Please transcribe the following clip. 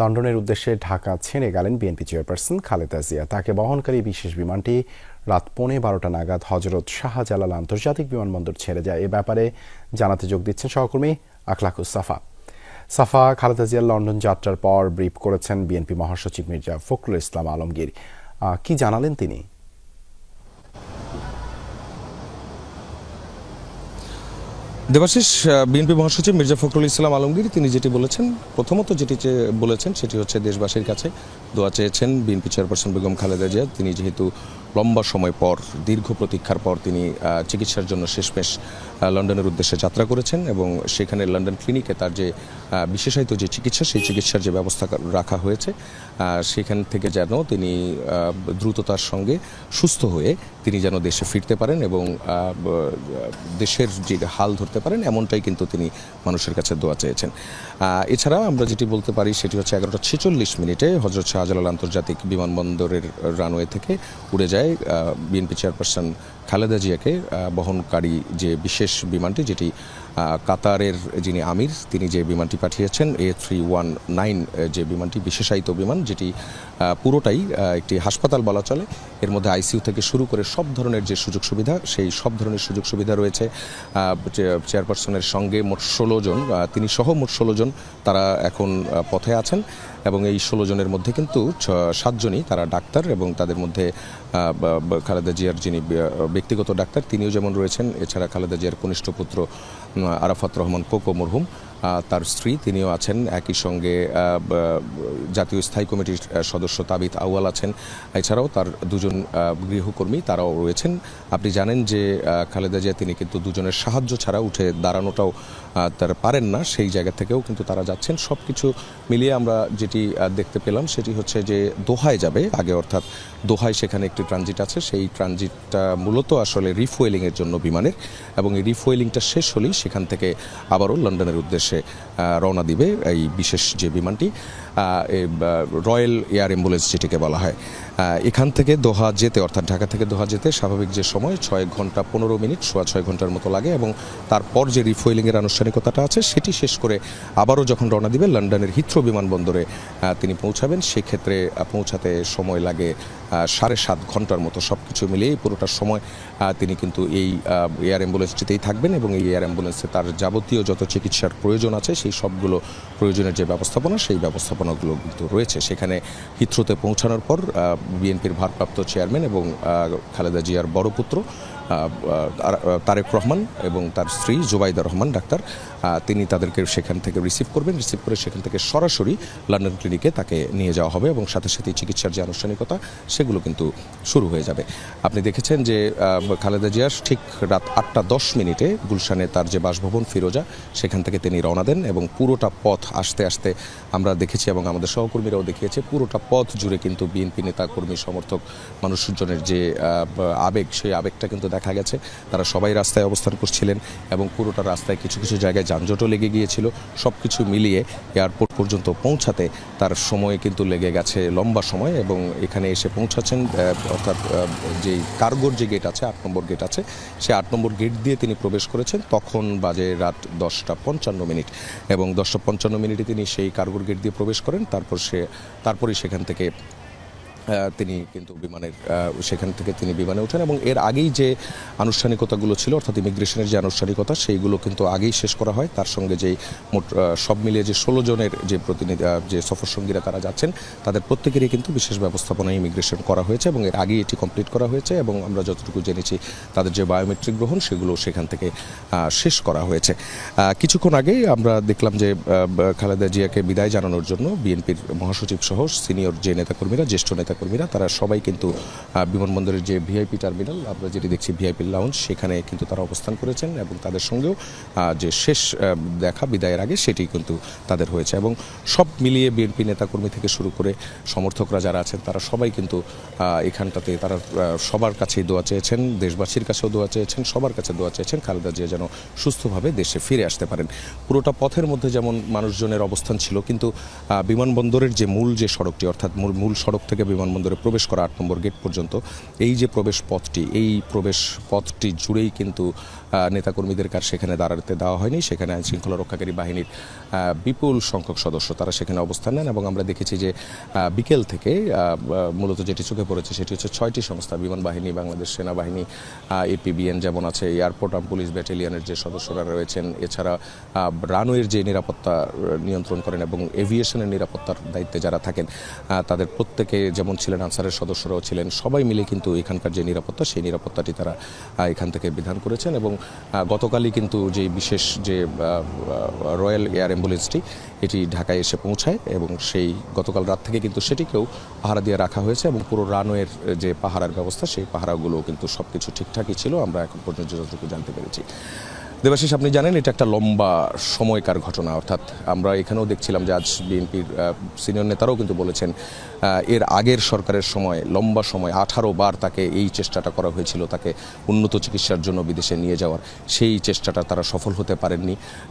লন্ডনের উদ্দেশ্যে ঢাকা ছেড়ে গেলেন বিএনপি চেয়ারপারসন খালেদা জিয়া। তাকে বহনকারী বিশেষ বিমানটি রাত পৌনে বারোটা নাগাদ হজরত শাহজালাল আন্তর্জাতিক বিমানবন্দর ছেড়ে যায়। এ ব্যাপারে জানাতে যোগ দিচ্ছেন সহকর্মী আখলাকুস সাফা। সাফা, খালেদা জিয়ার লন্ডন যাত্রার পর ব্রিফ করেছেন বিএনপি মহাসচিব মির্জা ফখরুল ইসলাম আলমগীর। কি জানালেন তিনি? দেবাশিস বিএনপি মহাসচিব মির্জা ফখরুল ইসলাম আলমগীর, তিনি যেটি বলেছেন, প্রথমত যেটি বলেছেন, সেটি হচ্ছে দেশবাসীর কাছে দোয়া চেয়েছেন বিএনপি চেয়ারপারসন বেগম খালেদা জিয়া। তিনি যেহেতু লম্বা সময় পর, দীর্ঘ প্রতীক্ষার পর তিনি চিকিৎসার জন্য শেষমেশ লন্ডনের উদ্দেশ্যে যাত্রা করেছেন এবং সেখানে লন্ডন ক্লিনিকে তার যে বিশেষায়িত যে চিকিৎসা, সেই চিকিৎসার যে ব্যবস্থা রাখা হয়েছে সেখান থেকে যেন তিনি দ্রুততার সঙ্গে সুস্থ হয়ে তিনি যেন দেশে ফিরতে পারেন এবং দেশের যে হাল ধরতে পারেন, এমনটাই কিন্তু তিনি মানুষের কাছে দোয়া চেয়েছেন। এছাড়া আমরা যেটি বলতে পারি, সেটি হচ্ছে এগারোটা ছেচল্লিশ মিনিটে হজরত শাহজালাল আন্তর্জাতিক বিমানবন্দরের রানওয়ে থেকে উড়ে যায় বিএনপি চেয়ারপারসন খালেদা জিয়াকে বহনকারী যে বিশেষ বিমানটি যেটি কাতারের যিনি আমির, তিনি যে বিমানটি পাঠিয়েছেন এ থ্রি ওয়ান নাইন যে বিমানটি বিশেষায়িত বিমান, যেটি পুরোটাই একটি হাসপাতাল বলা চলে। এর মধ্যে আইসিইউ থেকে শুরু করে সব ধরনের যে সুযোগ সুবিধা, সেই সব ধরনের সুযোগ সুবিধা রয়েছে চেয়ারপারসনের সঙ্গে মোট ষোলো জন তিনি সহ মোট ষোলো জন তারা এখন পথে আছেন এবং এই ষোলো জনের মধ্যে কিন্তু সাতজনই তারা ডাক্তার এবং তাদের মধ্যে খালেদা জিয়ার যিনি ব্যক্তিগত ডাক্তার, তিনিও যেমন রয়েছেন। এছাড়া খালেদা জিয়ার কনিষ্ঠ পুত্র আরাফাত রহমান কোকো মরহুম। তার স্ত্রী, তিনিও আছেন, একই সঙ্গে জাতীয় স্থায়ী কমিটির সদস্য তাবিত আউয়াল আছেন। এছাড়াও তার দুজন গৃহকর্মী তারাও রয়েছেন। আপনি জানেন যে খালেদা জিয়া, তিনি কিন্তু দুজনের সাহায্য ছাড়া উঠে দাঁড়ানোটাও তারা পারেন না। সেই জায়গা থেকেও কিন্তু তারা যাচ্ছেন। সব কিছু মিলিয়ে আমরা যেটি দেখতে পেলাম, সেটি হচ্ছে যে, দোহায় যাবে। আগে অর্থাৎ দোহায় সেখানে একটি ট্রানজিট আছে। সেই ট্রানজিটটা মূলত আসলে রিফুয়েলিংয়ের জন্য বিমানের। এবং এই রিফুয়েলিংটা শেষ হলেই সেখান থেকে আবারও লন্ডনের উদ্দেশ্যে আহ, রওনা দিবে এই বিশেষ যে বিমানটি রয়্যাল এয়ার অ্যাম্বুলেন্স যেটিকে বলা হয়। এখান থেকে দোহা যেতে, অর্থাৎ ঢাকা থেকে দোহা যেতে স্বাভাবিক যে সময়, ছয় ঘণ্টা পনেরো মিনিট, সোয়া ছয় ঘণ্টার মতো লাগে এবং তারপর যে রিফুয়েলিংয়ের আনুষ্ঠানিকতাটা আছে, সেটি শেষ করে আবারও যখন রওনা দিবে লন্ডনের হিথ্রো বিমানবন্দরে তিনি পৌঁছাবেন। সেক্ষেত্রে পৌঁছাতে সময় লাগে সাড়ে সাত ঘণ্টার মতো সব কিছু মিলিয়ে পুরোটা সময় তিনি কিন্তু এই এয়ার অ্যাম্বুলেন্সটিতেই থাকবেন এবং এই এয়ার অ্যাম্বুলেন্সে তার যাবতীয় যত চিকিৎসার প্রয়োজন আছে, সেই সবগুলো প্রয়োজনের যে ব্যবস্থাপনা, সেই ব্যবস্থাপনাগুলো কিন্তু রয়েছে। সেখানে হিথ্রোতে পৌঁছানোর পর বিএনপির ভারপ্রাপ্ত চেয়ারম্যান এবং খালেদা জিয়ার বড় পুত্র। তারেক রহমান এবং তার স্ত্রী জুবাইদা রহমান, ডাক্তার তিনি তাদেরকে সেখান থেকে রিসিভ করবেন। রিসিভ করে সেখান থেকে সরাসরি লন্ডন ক্লিনিকে তাকে নিয়ে যাওয়া হবে এবং সাথে সাথে চিকিৎসার যে আনুষ্ঠানিকতা, সেগুলো কিন্তু শুরু হয়ে যাবে। আপনি দেখেছেন যে খালেদা জিয়ার ঠিক রাত আটটা দশ মিনিটে গুলশানে তার যে বাসভবন ফিরোজা, সেখান থেকে তিনি রওনা দেন এবং পুরোটা পথ আসতে আসতে আমরা দেখেছি এবং আমাদের সহকর্মীরাও দেখিয়েছে, পুরোটা পথ জুড়ে কিন্তু বিএনপি নেতা, কর্মী, সমর্থক, মানুষজনের যে আবেগ, সেই আবেগটা কিন্তু দেখা গেছে। তারা সবাই রাস্তায় অবস্থান করছিলেন এবং পুরোটা রাস্তায় কিছু কিছু জায়গায় যানজটও লেগে গিয়েছিল। সব কিছু মিলিয়ে এয়ারপোর্ট পর্যন্ত পৌঁছাতে তার সময় কিন্তু লেগে গেছে লম্বা সময় এবং এখানে এসে পৌঁছাচ্ছেন অর্থাৎ যেই কার্গোর যে গেট আছে, আট নম্বর গেট আছে, সে আট নম্বর গেট দিয়ে তিনি প্রবেশ করেছেন। তখন বাজে রাত দশটা পঞ্চান্ন মিনিট এবং দশটা পঞ্চান্ন মিনিটে তিনি সেই কার্গোর গেট দিয়ে প্রবেশ করেন। তারপর সে, তারপরেই সেখান থেকে তিনি কিন্তু বিমানের সেখান থেকে তিনি বিমানে ওঠেন এবং এর আগেই যে আনুষ্ঠানিকতাগুলো ছিল, অর্থাৎ ইমিগ্রেশনের যে আনুষ্ঠানিকতা, সেইগুলো কিন্তু আগেই শেষ করা হয়। তার সঙ্গে যেই মোট সব মিলিয়ে যে ষোলো জনের যে প্রতিনিধি যে সফর সঙ্গীরা তারা যাচ্ছেন, তাদের প্রত্যেকেরই কিন্তু বিশেষ ব্যবস্থাপনায় ইমিগ্রেশন করা হয়েছে এবং এর আগেই এটি কমপ্লিট করা হয়েছে এবং আমরা যতটুকু জেনেছি, তাদের যে বায়োমেট্রিক গ্রহণ, সেগুলো সেখান থেকে শেষ করা হয়েছে। কিছুক্ষণ আগেই আমরা দেখলাম যে খালেদা জিয়াকে বিদায় জানানোর জন্য বিএনপির মহাসচিব সহ সিনিয়র যে নেতাকর্মীরা, জ্যেষ্ঠ নেতাকর্মীরা, তারা সবাই কিন্তু বিমানবন্দরের যে ভিআইপি টার্মিনাল, আমরা যেটি দেখছি ভিআইপি লাউঞ্জ সেখানে কিন্তু তারা অবস্থান করেছেন এবং তাদের সঙ্গেও যে শেষ দেখা বিদায়ের আগে সেটি কিন্তু তাদের হয়েছে এবং সব মিলিয়ে বিএনপি নেতাকর্মী থেকে শুরু করে সমর্থকরা যারা আছেন, তারা সবাই কিন্তু এখানটাতে তারা সবার কাছেই দোয়া চেয়েছেন, দেশবাসীর কাছেও দোয়া চেয়েছেন, সবার কাছে দোয়া চেয়েছেন, খালেদা জিয়া যেন সুস্থভাবে দেশে ফিরে আসতে পারেন। পুরোটা পথের মধ্যে যেমন মানুষজনের অবস্থান ছিল, কিন্তু বিমানবন্দরের যে মূল যে সড়কটি, অর্থাৎ মূল সড়ক থেকে বিমান বিমানবন্দরে প্রবেশ করা আট নম্বর গেট পর্যন্ত। এই যে প্রবেশ পথটি, এই প্রবেশ পথটি জুড়েই কিন্তু নেতাকর্মীদের কার সেখানে দাঁড়াতে দেওয়া হয়নি। সেখানে আইন শৃঙ্খলা রক্ষাকারী বাহিনীর বিপুল সংখ্যক সদস্য তারা সেখানে অবস্থান নেন এবং আমরা দেখেছি যে বিকেল থেকে মূলত যেটি চোখে পড়েছে সেটি হচ্ছে ছয়টি সংস্থা, বিমান বাহিনী, বাংলাদেশ সেনাবাহিনী এপিবিএন যেমন আছে, এয়ারপোর্ট আর্ম পুলিশ ব্যাটালিয়নের যে সদস্যরা রয়েছেন, এছাড়া রানওয়ের যে নিরাপত্তা নিয়ন্ত্রণ করেন এবং এভিয়েশনের নিরাপত্তার দায়িত্বে যারা থাকেন তাদের প্রত্যেকে যেমন ছিলেন, আনসারের সদস্যরাও ছিলেন। সবাই মিলে কিন্তু এখানকার যে নিরাপত্তা, সেই নিরাপত্তাটি তারা এখান থেকে বিধান করেছেন এবং গতকালই কিন্তু যে বিশেষ যে রয়্যাল এয়ার অ্যাম্বুলেন্সটি, এটি ঢাকায় এসে পৌঁছায় এবং সেই গতকাল রাত থেকে কিন্তু সেটিকেও পাহারা দিয়ে রাখা হয়েছে এবং পুরো রানওয়ের যে পাহারার ব্যবস্থা, সেই পাহারাগুলোও কিন্তু সব কিছু ঠিকঠাকই ছিল। আমরা এখন পর্যন্ত যতটুকু জানতে পেরেছি। দেবাশিস, আপনি জানেন এটা একটা লম্বা সময়কার ঘটনা, অর্থাৎ আমরা এখানেও দেখছিলাম যে আজ বিএনপির সিনিয়র নেতারাও কিন্তু বলেছেন এর আগের সরকারের সময়, লম্বা সময়, আঠারো বার তাকে এই চেষ্টাটা করা হয়েছিল, তাকে উন্নত চিকিৎসার জন্য বিদেশে নিয়ে যাওয়ার। সেই চেষ্টাটা তারা সফল হতে পারেননি।